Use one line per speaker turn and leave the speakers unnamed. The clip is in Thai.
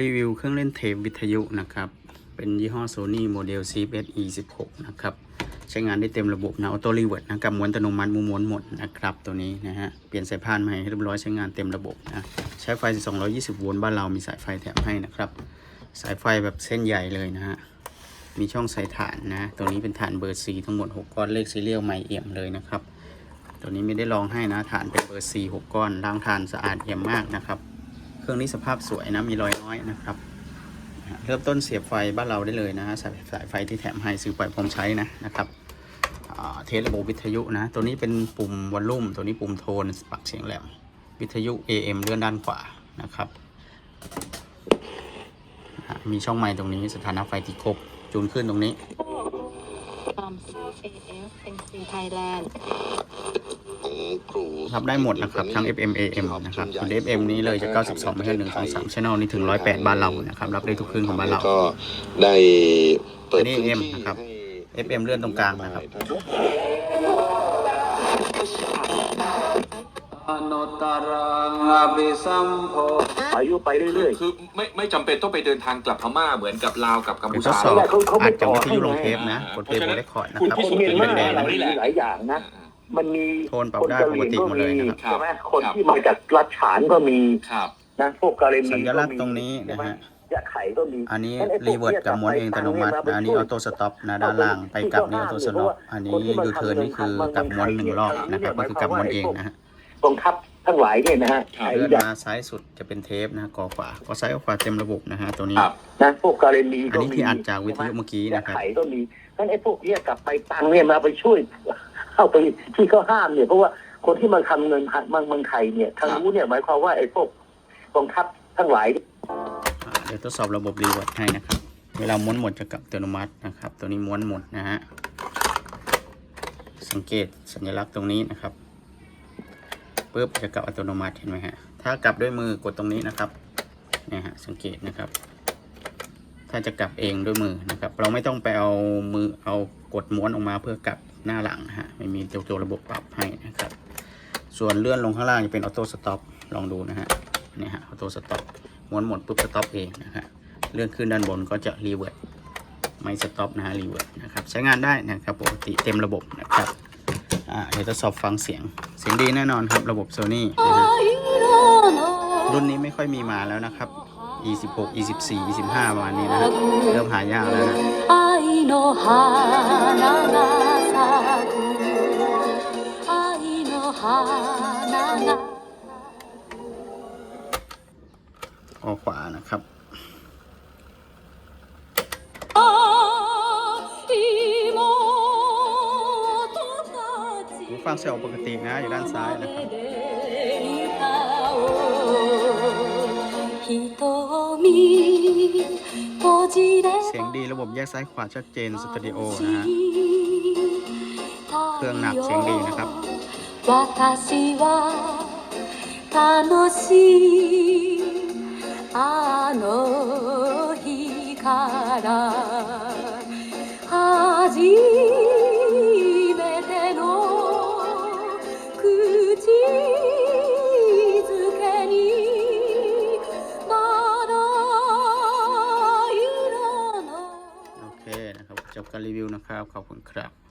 รีวิวเครื่องเล่นเทปวิทยุนะครับ เป็นยี่ห้อ Sony โมเดล CFS E16 นะครับ ใช้งานได้เต็มระบบนะออโต้รีเวิร์ดนะกับม้วนอัตโนมัติมุมม้วนหมดนะครับ ตัวนี้นะฮะ เปลี่ยนสายพานใหม่ให้เรียบร้อยใช้งานเต็มระบบนะ ใช้ไฟ 220 โวลต์บ้านเรามีสายไฟแถมให้นะครับ สายไฟแบบเส้นใหญ่เลยนะฮะ มีช่องใส่ฐานนะ ตัวนี้เป็นฐานเบอร์ C ทั้งหมด 6 ก้อนเลขซีเรียลไม่เอี่ยมเลยนะครับ ตัวนี้ไม่ได้ลองให้นะฐานเป็นเบอร์ C 6ก้อนล้างฐานสะอาดเอี่ยมมากนะครับ เครื่องนี้สภาพสวยนะมีรอยน้อยนะครับเริ่มต้นเสียบไฟบ้านเราได้เลยนะฮะสายสายไฟที่แถมให้ซื้อปล่อยพร้อมใช้นะนะครับเทสระบบวิทยุนะ ตัวนี้เป็นปุ่มวอลลุ่ม ตัวนี้ปุ่มโทนปรับเสียงแหลม วิทยุ AM เลื่อนด้านขวานะครับมีช่องไมค์ตรงนี้สถานะไฟที่ครบจูนขึ้นตรงนี้ รับได้หมดนะครับทั้ง FM AM นะครับส่วน FM นี้เลยจะ92ไม่ใช่1 2 3 channel นี้ถึง 108 บ้านเรานะครับ รับได้ทุกคลื่นของบ้านเรา
ก็ได้เปิด
อันนี้
พื้น
AM
ที่
นะครับ
ให้
FM เลื่อนตรงกลางนะครับ
อายุไปเรื่อย
คือไม่ไม่จำเป็นต้องไปเดินทางกลับพม่าเหมือนกับลาวกับกัม
เป็
พู
นทด
ชา
สอบ
เขาเขาไม่
อาจจะวิทยุ
ต่อให้
ลงเทปนะ
ไง
กดเพลย์โบเลคคอร์ดนะ
คุณ
ครับ
พิสู
ๆ
จ
เมียน
น์
มา
แดงๆ
เรา
นะ
มีหลายอย่างนะ มันมี
โทนปรับได้ปกติหมดเลยนะครับ
ใช่ไหมคนที่มาจากรัฐฉานก็มี
ครับ
นะพวกกาเลมี
สัญ
ก็
ลักษณ์
มี
ตรงนี้นะ
ใช่ไหม
ฮะ
ยะไข่ก็มี
อันนี้
งั้ไอ้พว
รีเวิร์ด
นี่ย
กับม้วนเองอัตโนมัตินะอันนี้ออโต้สต็อปนะด้านล่างไปกลับนี่ออโต้สต็อปอันนี้ยูเทิร์นนี่คือกลับม้วนหนึ่งรอบนะครับก็คือกลับม้วนเองนะฮะ
กองทัพทั้งหลายเนี่ยนะฮะ
ครับ
ไอ้
เลื่อน
ยะ
มาซ้ายสุดจะเป็นเทปนะกอขวาก็ซ้ายกับขวาเต็มระบบนะฮะตัวนี้
ครับ
นะพวกกาเลมี
อัน
ก็
นี้
มี
ที่อัดจากวิทยุเมื่อกี้
ยะ
นะครับ
ไข่ก็มีงั้นไอ้พวกเนี้ยกลับไปตังเนี่ยมาไปช่วย เข้าไปที่เขาห้ามเนี่ยเพราะว่าคนที่มาทำเงินเมืองเมืองไทยเนี่ยทางรู้เนี่ยหมายความว่าไอ้พวกกองทัพทั้งหลาย
เดี๋ยวทดสอบระบบรีเวิร์ดให้นะครับ เวลาม้วนหมดจะกลับอัตโนมัตินะครับ ตัวนี้ม้วนหมดนะฮะ สังเกตสัญลักษณ์ตรงนี้นะครับปุ๊บจะกลับอัตโนมัติเห็นไหมฮะ ถ้ากลับด้วยมือกดตรงนี้นะครับเนี่ยฮะสังเกตนะครับ ถ้าจะกลับเองด้วยมือนะครับ เราไม่ต้องไปเอามือเอากดม้วนออกมาเพื่อกลับ หน้าหลังฮะไม่มีตัวตัวระบบปรับให้นะครับ ส่วนเลื่อนลงข้างล่างจะเป็นออโต้สต็อปลองดูนะฮะเนี่ยฮะออโต้สต็อปม้วนหมดปุ๊บสต็อปเองนะฮะเลื่อนขึ้นด้านบนก็จะรีเวิร์ดไม่สต็อปนะฮะรีเวิร์ดนะครับใช้งานได้นะครับปกติเต็มระบบนะครับอ่าเดี๋ยวทดสอบฟังเสียงเสียงดีแน่นอนครับระบบ Sony นะฮะรุ่นนี้ไม่ค่อยมีมาแล้วนะครับ E16 E14 E15 ประมาณนี้นะฮะเริ่มหายากแล้วนะ
愛の花が咲く愛の花が
ออกขวานะครับ หูฟังเสียงปกตินะอยู่ด้านซ้ายนะครับ เสียงดีระบบแยกซ้ายขวาชัดเจนสตูดิโอนะฮะ เครื่องหนักเสียงดีนะครับ
私は楽しいあの日から初め
การรีวิวนะครับ ขอบคุณครับ